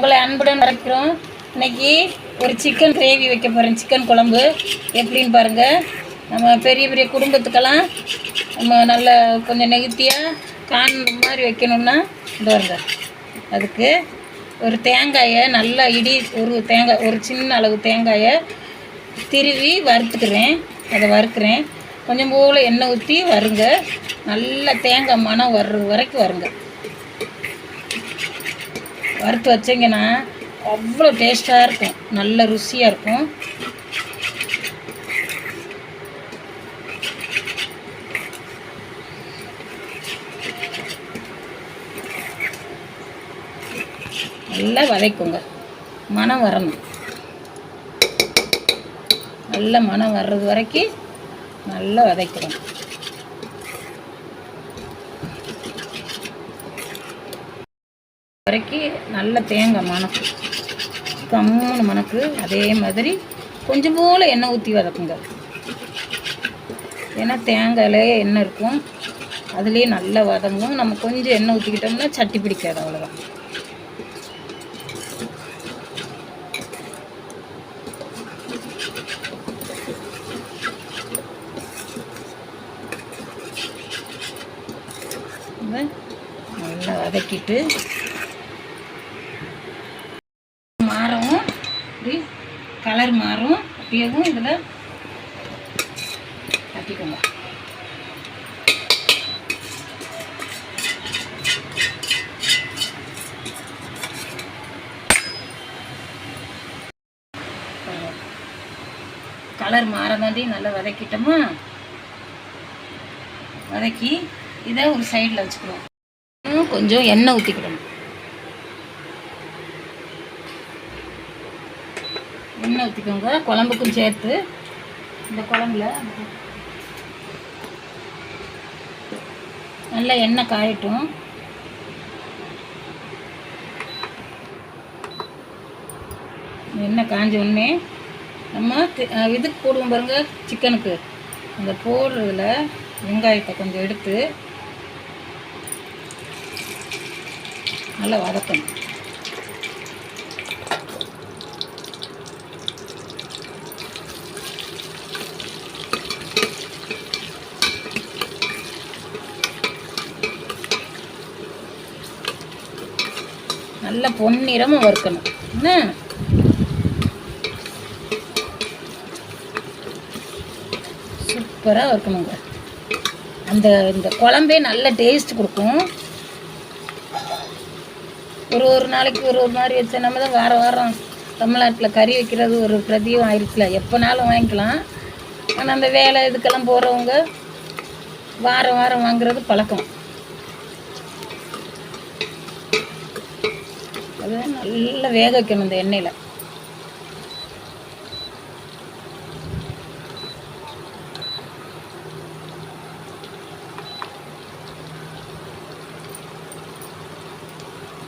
உங்களை அன்புடன் வரைக்கிறோம் இன்னைக்கு ஒரு சிக்கன் கிரேவி வைக்க போகிறேன் சிக்கன் குழம்பு. எப்படின்னு பாருங்கள் நம்ம பெரிய பெரிய குடும்பத்துக்கெல்லாம் நம்ம நல்ல கொஞ்சம் நெகுத்தியாக கான் மாதிரி வைக்கணும்னா இது வருங்க அதுக்கு ஒரு தேங்காயை நல்லா இடி ஒரு தேங்காய் ஒரு சின்ன அளவு தேங்காயை திருவி வறுத்துக்கிறேன். அதை வறுக்கிறேன். கொஞ்சம் போல் எண்ணெய் ஊற்றி வருங்க. நல்லா தேங்காய் மணம் வர்ற வரைக்கும் வருங்க. வறுத்து வச்சிங்கன்னா அவ்வளோ டேஸ்ட்டாக இருக்கும். நல்ல ருசியாக இருக்கும். நல்லா வதக்குங்க. மனம் வரணும். நல்ல மனம் வர்றது வரைக்கும் நல்லா வதக்கிறோம் வரைக்கும் நல்ல தேங்காய் மணக்கு. கம்முன்னு மணக்கு. அதே மாதிரி கொஞ்சம் போல் எண்ணெய் ஊற்றி வதக்குங்க. ஏன்னா தேங்காயிலே எண்ணெய் இருக்கும். அதுலேயே நல்லா வதங்கும். நம்ம கொஞ்சம் எண்ணெய் ஊற்றிக்கிட்டோம்னா சட்டி பிடிக்காது அவ்வளோதான் நல்லா வதக்கிட்டு மாறவும் இப்படி கலர் மாறும். அப்படியேவும் இதில் தட்டிக்கோங்க. கலர் மாறதாண்டி நல்லா வதக்கிட்டோமா? வதக்கி இதை ஒரு சைடில் வச்சுக்கிறோம் கொஞ்சம் எண்ணெய் ஊற்றிக்கிடணும் எண்ணெய் ஊற்றிக்கோங்க குழம்புக்கும் சேர்த்து. இந்த குழம்புல நல்லா எண்ணெய் காயட்டும். எண்ணெய் காஞ்ச உடனே நம்ம இதுக்கு போடுவோம் பாருங்க சிக்கனுக்கு. அந்த போடுறதுல வெங்காயத்தை கொஞ்சம் எடுத்து நல்லா வதக்கணும். நல்ல பொன்னிறமும் வறுக்கணும். என்ன? சூப்பராக வறுக்கணுங்க. அந்த இந்த குழம்பே நல்ல டேஸ்ட் கொடுக்கும். ஒரு ஒரு நாளைக்கு ஒரு ஒரு மாதிரி வச்சா நம்ம தான் வாரம் வாரம் தமிழ்நாட்டில் கறி வைக்கிறது ஒரு பிரதியும் ஆயிடுச்சுல எப்போனாலும் வாங்கிக்கலாம். ஆனால் அந்த வேலை இதுக்கெல்லாம் போகிறவங்க வாரம் வாரம் வாங்குறது பழக்கம். அது நல்லா வேக வைக்கணும் இந்த எண்ணெயில்.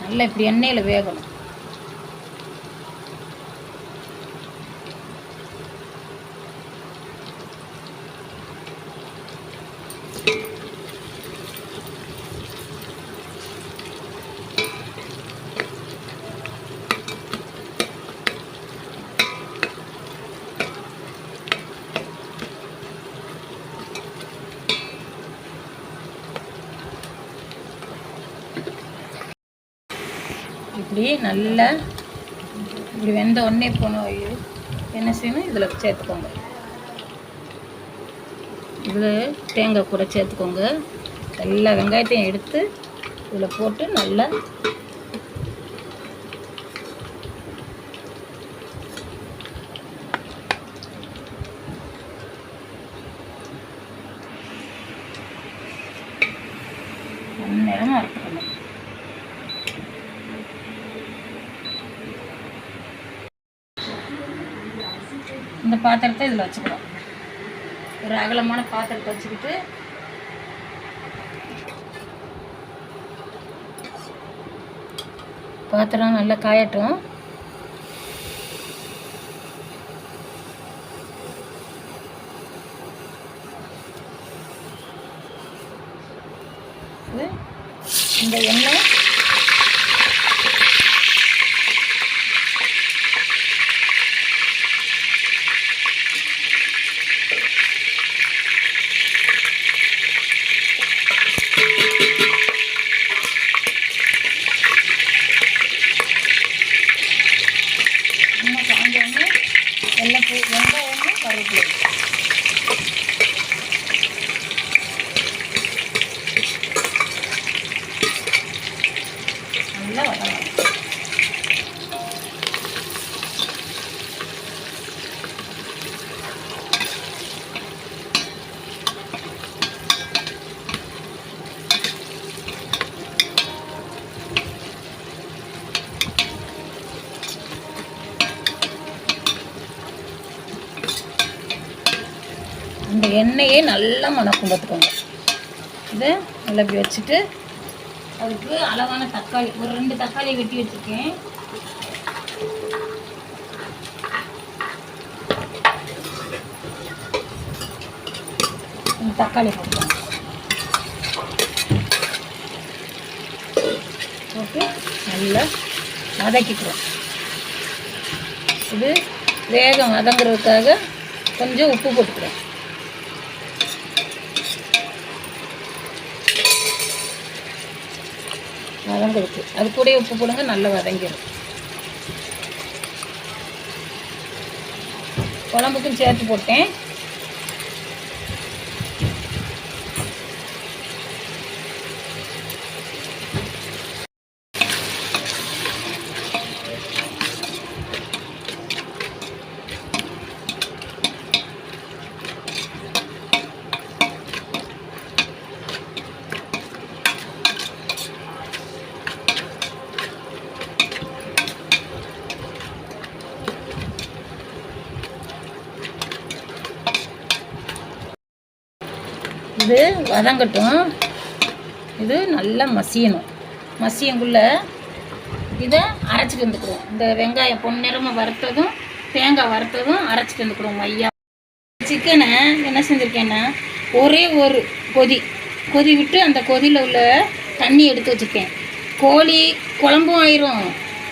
நல்லா இப்படி எண்ணெயில் வேகணும் இப்படி நல்லா இப்படி வெந்த உடனே போன என்ன செய்யணும்? இதில் சேர்த்துக்கோங்க. இதில் தேங்காய் கூட சேர்த்துக்கோங்க. எல்லா வெங்காயத்தையும் எடுத்து இதில் போட்டு நல்லா பாத்திரத்தை இதில் வச்சுக்கிறோம் ஒரு அகலமான பாத்திரத்தை வச்சுக்கிட்டு பாத்திரம் நல்லா காயட்டும். இது இந்த எண்ணெய் எண்ணெயே நல்லா மணக்கும் பார்த்துக்கோங்க. இதை நல்லா இப்படி வச்சுட்டு அதுக்கு அளவான தக்காளி ஒரு ரெண்டு தக்காளியை வெட்டி வச்சுருக்கேன். தக்காளி போட்டுக்கலாம் போட்டு நல்லா வதக்கிக்கிறோம். இது வேகம் வதங்குறதுக்காக கொஞ்சம் உப்பு போட்டுக்கிறோம். வதங்குறதுக்கு அது கூட உப்பு போடுங்க நல்லா வதங்கிடும் குழம்புக்கும் சேர்த்து போட்டேன். இது வதங்கட்டும். இது நல்லா மசியணும். மசியங்குள்ளே இதை அரைச்சிட்டு வந்துக்கிறோம் இந்த வெங்காயம் பொன்னிறமாக வறுத்ததும் தேங்காய் வறுத்ததும் அரைச்சிட்டு வந்துக்கிறோம் மையா. சிக்கனை என்ன செஞ்சுருக்கேன்னா ஒரே ஒரு கொதி கொதி விட்டு அந்த கொதியில் உள்ள தண்ணி எடுத்து வச்சுருக்கேன். கோழி குழம்பும் ஆயிரும்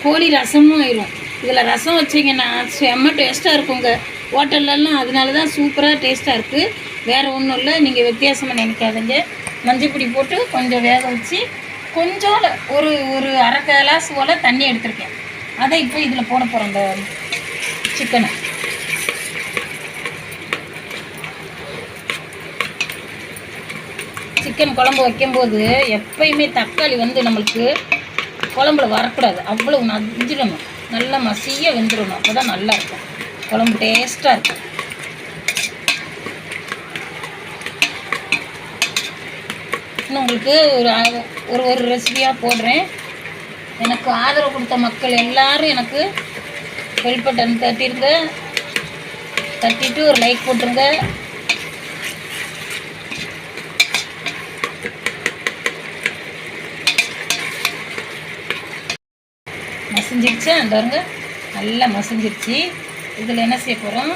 கோழி ரசமும் ஆயிரும். இதில் ரசம் வச்சிங்கன்னா செம்ம டேஸ்ட்டாக இருக்குங்க. ஹோட்டல்லலாம் அதனால தான் சூப்பராக டேஸ்ட்டாக இருக்குது வேறு ஒன்றும் இல்லை நீங்கள் வித்தியாசமாக நினைக்காதீங்க. மஞ்சப்பொடி போட்டு கொஞ்சம் வேக வச்சு கொஞ்சம் ஒரு ஒரு அரை கிளாஸ் போல் தண்ணி எடுத்திருக்கேன். அதை இப்போ இதில் போட போகிறோம் இந்த சிக்கனை சிக்கன் குழம்பு வைக்கும்போது எப்பயுமே தக்காளி வந்து நம்மளுக்கு குழம்புல வரக்கூடாது. அவ்வளோ நஞ்சிடணும். நல்லா மசியாக வெந்துடணும். அப்போ தான் நல்லாயிருக்கும் குழம்பு டேஸ்ட்டாக இருக்கும் இன்னும் உங்களுக்கு ஒரு ஒரு ஒரு ரெசிபியாக போடுறேன். எனக்கு ஆதரவு கொடுத்த மக்கள் எல்லோரும் எனக்கு ஹெல்ப் பட்டன் தட்டிருங்க. தட்டிட்டு ஒரு லைக் போட்டுருங்க. மசிஞ்சிருச்சு? அந்த பாருங்க நல்லா மசிஞ்சிருச்சு. இதில் என்ன செய்ய போகிறோம்?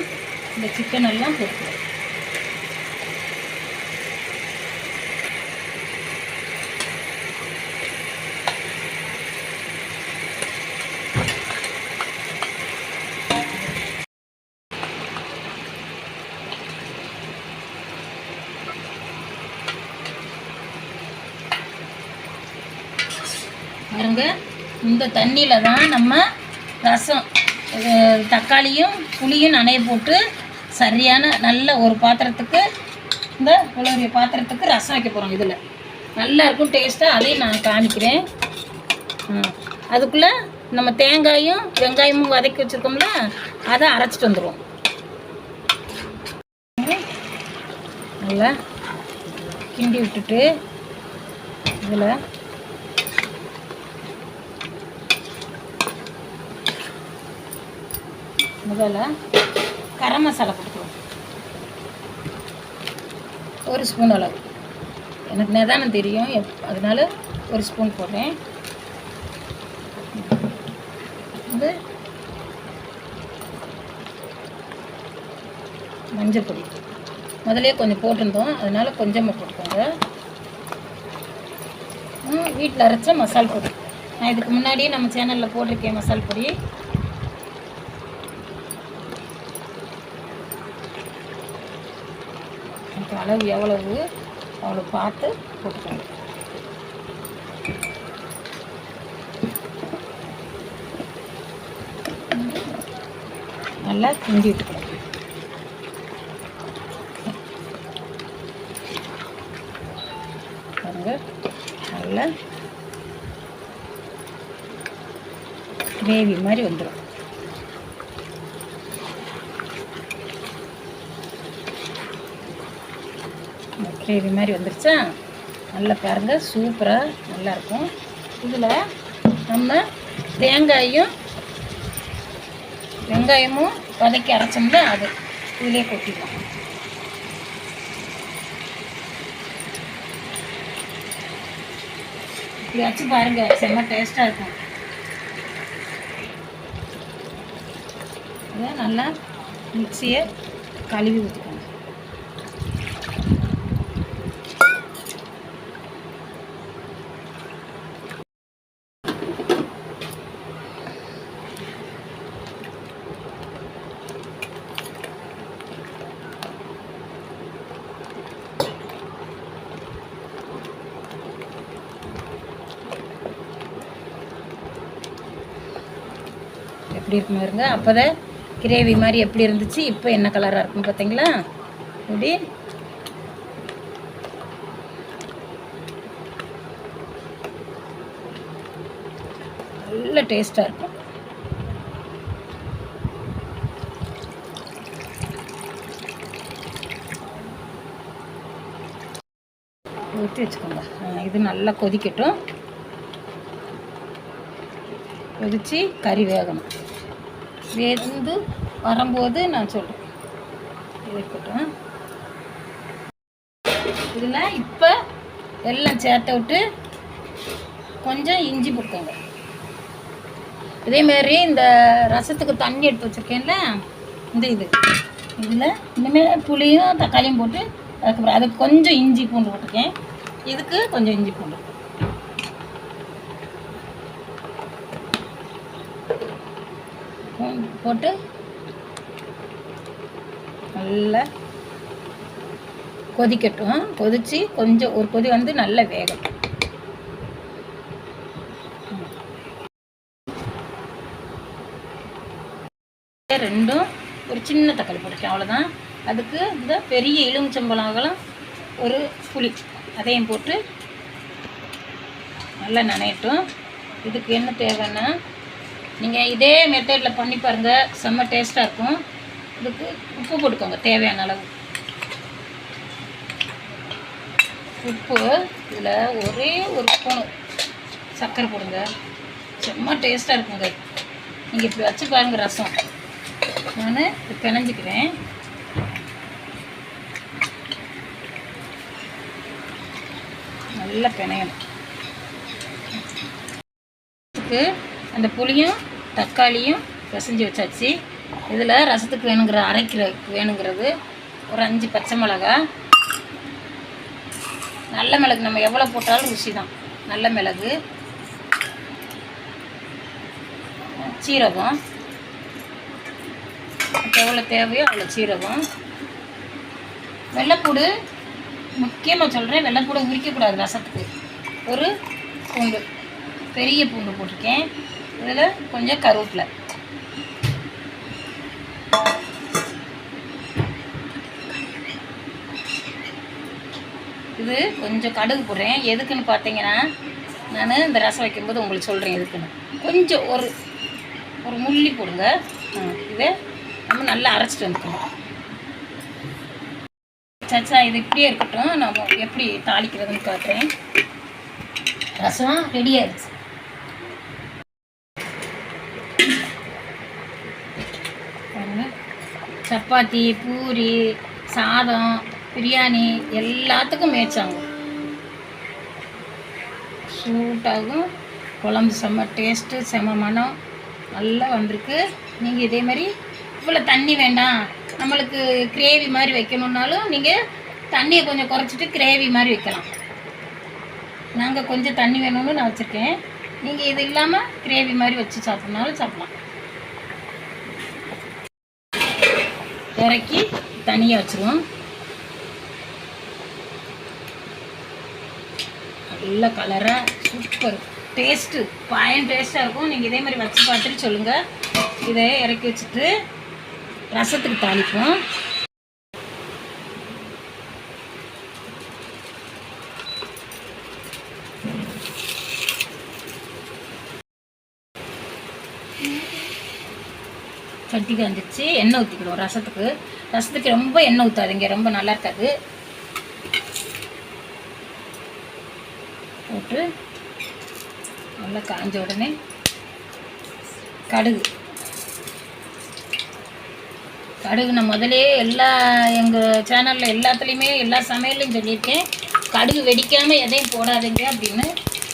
இந்த சிக்கன் எல்லாம் போட்டுக்கிறோம் பாருங்க இந்த தண்ணியில் தான் நம்ம ரசம் தக்காளியும் புளியும் நனைய போட்டு சரியான நல்ல ஒரு பாத்திரத்துக்கு இந்த புலவரிய பாத்திரத்துக்கு ரசம் வைக்க போகிறோம் இதில். நல்லா இருக்கும் டேஸ்ட்டாக அதையும் நான் காமிக்கிறேன். அதுக்குள்ளே நம்ம தேங்காயும் வெங்காயமும் வதக்கி வச்சுருக்கோம்ல அதை அரைச்சிட்டு வந்துடுவோம் நல்லா கிண்டி விட்டுட்டு இதில் முதல்ல கரம் மசாலா போட்டுக்குவோம் ஒரு ஸ்பூன் அளவு. எனக்கு நிதானம் தெரியும். எப்- அதனால ஒரு ஸ்பூன் போடுறேன். இது மஞ்சள் பொடி. முதலே கொஞ்சம் போட்டிருந்தோம். அதனால் கொஞ்சமாக போட்டுக்கோங்க. வீட்டில் அரைச்ச மசால் பொடி. நான் இதுக்கு முன்னாடியே நம்ம சேனலில் போட்டிருக்கேன் மசால் பொடி. எனக்கு அளவு எவ்வளவு அவ்வளோ பார்த்து போட்டுக்கோங்க. நல்லா கிண்டி விட்டுக்கணும் பாருங்க நல்லா கிரேவி மாதிரி வந்துடும் கிரேவி மாதிரி வந்துருச்சா? நல்லா பாருங்கள் சூப்பராக நல்லாயிருக்கும் இதில் நம்ம தேங்காயும் வெங்காயமும் வதக்கி அரைச்சோம்னா அது இதிலே கொட்டிக்கலாம் இப்படியாச்சும் பாருங்கள் செம்ம டேஸ்ட்டாக இருக்கும். இதை நல்லா மிக்சியை கழுவி ஊற்றுவோம் எப்படி இருக்கும் பாருங்க அப்போதான் கிரேவி மாதிரி எப்படி இருந்துச்சு? இப்போ என்ன கலராக இருக்கும் பார்த்தீங்களா? இப்படி. நல்ல டேஸ்ட்டாக இருக்கும். ஊற்றி வச்சுக்கோங்க. இது நல்லா கொதிக்கட்டும். கொதித்து கறி வேகணும். வெந்து வரும்போது நான் சொல்கிறேன் இருக்கட்டும். இதில் இப்போ எல்லாம் சேர்த்த விட்டு கொஞ்சம் இஞ்சி போட்டுக்கோங்க. இதேமாரி இந்த ரசத்துக்கு தண்ணி எடுத்து வச்சுருக்கேன்ல இந்த இது. இதில் இனிமேல் புளியும் தக்காளியும் போட்டு அதுக்கப்புறம் அதுக்கு கொஞ்சம் இஞ்சி பூண்டு போட்டிருக்கேன். இதுக்கு கொஞ்சம் இஞ்சி பூண்டு பூண்டு போட்டு நல்லா கொதிக்கட்டும். கொதித்து கொஞ்சம் ஒரு கொதி வந்து நல்லா வேகட்டும். ரெண்டும் ஒரு சின்ன தக்காளி போட்டுருக்கேன் அவ்வளோதான் அதுக்கு இந்த பெரிய எலுமிச்சம்பழம் ஒரு புளி அதையும் போட்டு நல்லா நனையட்டும். இதுக்கு என்ன தேவைன்னா நீங்கள் இதே மெத்தடில் பண்ணி பாருங்கள் செம்ம டேஸ்ட்டாக இருக்கும். இதுக்கு உப்பு போட்டுக்கோங்க தேவையான அளவு. உப்பு இதில் ஒரே ஒரு ஸ்பூனு சர்க்கரை போடுங்க. செம்ம டேஸ்ட்டாக இருக்குங்க. நீங்கள் இப்படி வச்சு பாருங்கள் ரசம். நான் இப்போ பிணைஞ்சிக்கிறேன் நல்லா பிணையணும். இதுக்கு அந்த புளியும் தக்காளியும் பிசைஞ்சு வச்சாச்சு. இதில் ரசத்துக்கு வேணுங்கிற அரைக்கிறதுக்கு வேணுங்கிறது ஒரு அஞ்சு பச்சை மிளகா. நல்ல மிளகு நம்ம எவ்வளோ போட்டாலும் ருசி தான். நல்ல மிளகு. சீரகம். எவ்வளோ தேவையோ அவ்வளோ சீரகம். வெள்ளைப்பூடு முக்கியமாக சொல்கிறேன் வெள்ளைப்பூடு உரிக்கக்கூடாது ரசத்துக்கு. ஒரு பூண்டு பெரிய பூண்டு போட்டிருக்கேன். இதில் கொஞ்சம் கருவேப்பிலை. இது கொஞ்சம் கடுகு போடுறேன். எதுக்குன்னு பார்த்தீங்கன்னா நான் இந்த ரசம் வைக்கும்போது உங்களுக்கு சொல்கிறேன் எதுக்குன்னு. கொஞ்சம் ஒரு ஒரு முள்ளி போடுங்க. இதை நம்ம நல்லா அரைச்சிட்டு வந்துக்கணும். சச்சா இது இப்படியே இருக்கட்டும். நம்ம எப்படி தாளிக்கிறதுன்னு காட்டுறேன். ரசம் ரெடியாகிடுச்சு ஆயிடுச்சு பாருங்க சப்பாத்தி பூரி சாதம் பிரியாணி எல்லாத்துக்கும் மேய்ச்சாங்க. சூட்டாகும் குழம்பு செம்ம டேஸ்ட்டு செம்ம மனம். நல்லா வந்திருக்கு. நீங்கள் இதே மாதிரி இவ்வளோ தண்ணி வேண்டாம். நம்மளுக்கு கிரேவி மாதிரி வைக்கணுன்னாலும் நீங்கள் தண்ணியை கொஞ்சம் குறைச்சிட்டு கிரேவி மாதிரி வைக்கலாம். நாங்கள் கொஞ்சம் தண்ணி வேணும்னு நான் வச்சுருக்கேன். நீங்கள் இது இல்லாமல் கிரேவி மாதிரி வச்சு சாப்பிட்னாலும் சாப்பிட்லாம். இறக்கி தனியாக வச்சுருவோம். நல்ல கலராக சூப்பர் டேஸ்ட்டு பாயம் டேஸ்ட்டாக இருக்கும். நீங்கள் இதே மாதிரி வச்சு பார்த்துட்டு சொல்லுங்கள் இதை இறக்கி வச்சுட்டு ரசத்துக்கு தாளிப்போம். சட்டி காஞ்சிச்சு எண்ணெய் ஊற்றிக்கிடுவோம் ரசத்துக்கு. ரசத்துக்கு ரொம்ப எண்ணெய் ஊற்றாதீங்க ரொம்ப நல்லா இருக்காது. போட்டு நல்லா காஞ்ச உடனே கடுகு. கடுகு நான் முதலே எல்லா எங்கள் சேனலில் எல்லாத்துலேயுமே எல்லா சமையல்லையும் சொல்லியிருக்கேன். கடுகு வெடிக்காமல் எதையும் போடாதீங்க அப்படின்னு.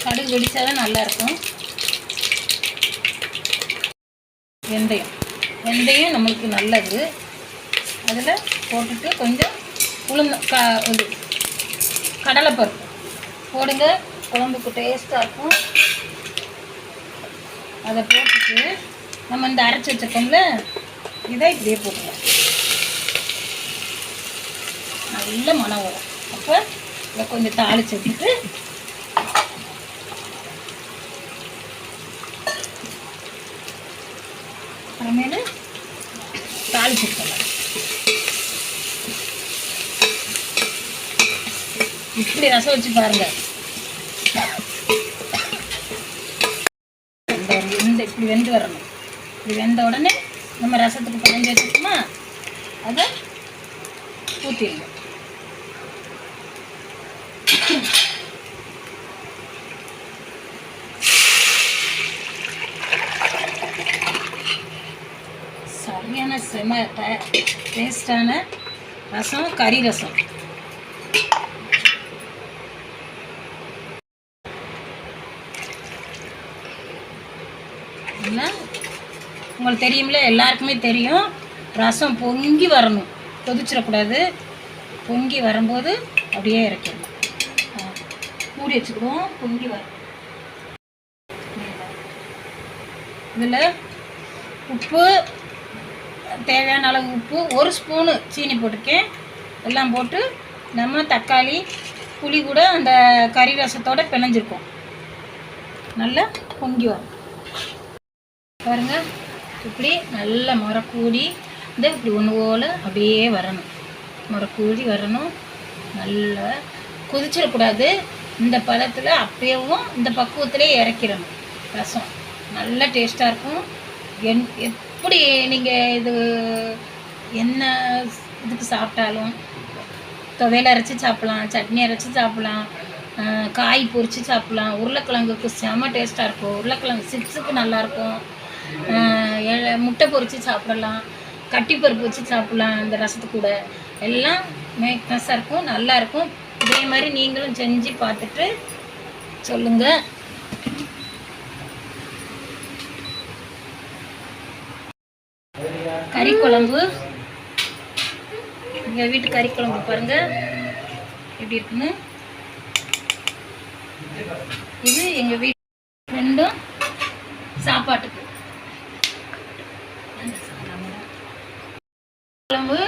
கடுகு வெடிச்சா தான் நல்லாயிருக்கும் வெந்தயம். வெந்தயம் நம்மளுக்கு நல்லது. அதில் போட்டுட்டு கொஞ்சம் உளுந்த க இது கடலைப்பருப்பு. போடுங்க. குழம்புக்கு டேஸ்ட்டாக இருக்கும். அதை போட்டுட்டு நம்ம இந்த அரைச்சி வச்சிருக்கோம்ல இதை இப்படியே போட்டுக்கலாம். நல்ல மனம் வரும். அப்போ இதை கொஞ்சம் தாளிச்சு வச்சுட்டு தாளிச்சு இப்படி ரசம் வச்சு பாருங்க. இந்த இப்படி வெந்து வரணும். இப்படி வெந்த உடனே நம்ம ரசத்துக்கு குழஞ்சி வச்சுக்கோமா அதை ஊற்றிடணும் சரியான செம டேஸ்டான ரசம் கறி ரசம். உங்களுக்கு தெரியும்ல எல்லாருக்குமே தெரியும் ரசம் பொங்கி வரணும். கொதிச்சிடக்கூடாது. பொங்கி வரும்போது அப்படியே இறக்கிடணும். மூடி வச்சுக்கிடுவோம் பொங்கி வரும் இதில் உப்பு தேவையான அளவு உப்பு ஒரு ஸ்பூனு சீனி போட்டிருக்கேன் எல்லாம் போட்டு நம்ம தக்காளி புளி கூட அந்த கறி ரசத்தோடு பிணைஞ்சிருக்கோம். நல்லா பொங்கி வரும். பாருங்கள் இப்படி நல்லா முறக்கூடி இந்த இப்படி ஒன்று போல் அப்படியே வரணும். முறக்கூடி வரணும். நல்லா கொதிச்சிடக்கூடாது. இந்த பதத்தில் அப்பயவும் இந்த பக்குவத்திலே இறக்கிடணும். ரசம். நல்ல டேஸ்ட்டாக இருக்கும். என் எப்படி நீங்கள் இது என்ன இதுக்கு சாப்பிட்டாலும் துவையல் அரைச்சி சாப்பிட்லாம் சட்னி அரைச்சி சாப்பிட்லாம் காய் பொரித்து சாப்பிட்லாம் உருளைக்கிழங்குக்கு செம டேஸ்ட்டாக இருக்கும். உருளைக்கிழங்கு சிப்ஸுக்கு நல்லாயிருக்கும் முட்டை பொரித்து சாப்பிடலாம் கட்டிப்பருப்பு வச்சு சாப்பிட்லாம் இந்த ரசத்து கூட. எல்லாம் மேக்னஸாக இருக்கும் நல்லாயிருக்கும் இதே மாதிரி நீங்களும் செஞ்சு பார்த்துட்டு சொல்லுங்கள் கறி குழம்பு எங்கள் வீட்டு கறி குழம்பு பாருங்க. எப்படி இருக்குன்னு. இது எங்கள் வீட்டு ரெண்டும் சாப்பாட்டுக்கு. குழம்பு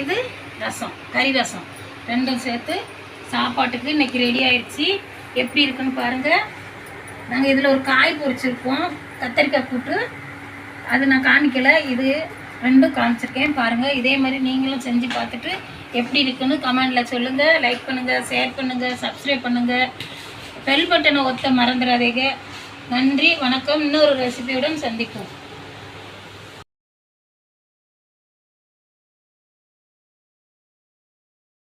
இது ரசம் கறி ரசம். ரெண்டும் சேர்த்து சாப்பாட்டுக்கு இன்றைக்கி ரெடி ஆயிடுச்சு. எப்படி இருக்குன்னு பாருங்கள் நாங்கள் இதில் ஒரு காய் பொறிச்சிருக்கோம் கத்தரிக்காய் கூட்டு. அது நான் காமிக்கல. இது ரெண்டும் காமிச்சிருக்கேன். பாருங்கள் இதே மாதிரி நீங்களும் செஞ்சு பார்த்துட்டு எப்படி இருக்குன்னு கமெண்டில் சொல்லுங்கள் லைக் பண்ணுங்கள் ஷேர் பண்ணுங்கள் சப்ஸ்கிரைப் பண்ணுங்கள் பெல் பட்டனை ஒத்த மறந்துடாதீங்க. நன்றி வணக்கம். இன்னொரு ரெசிபியுடன் சந்திப்போம்.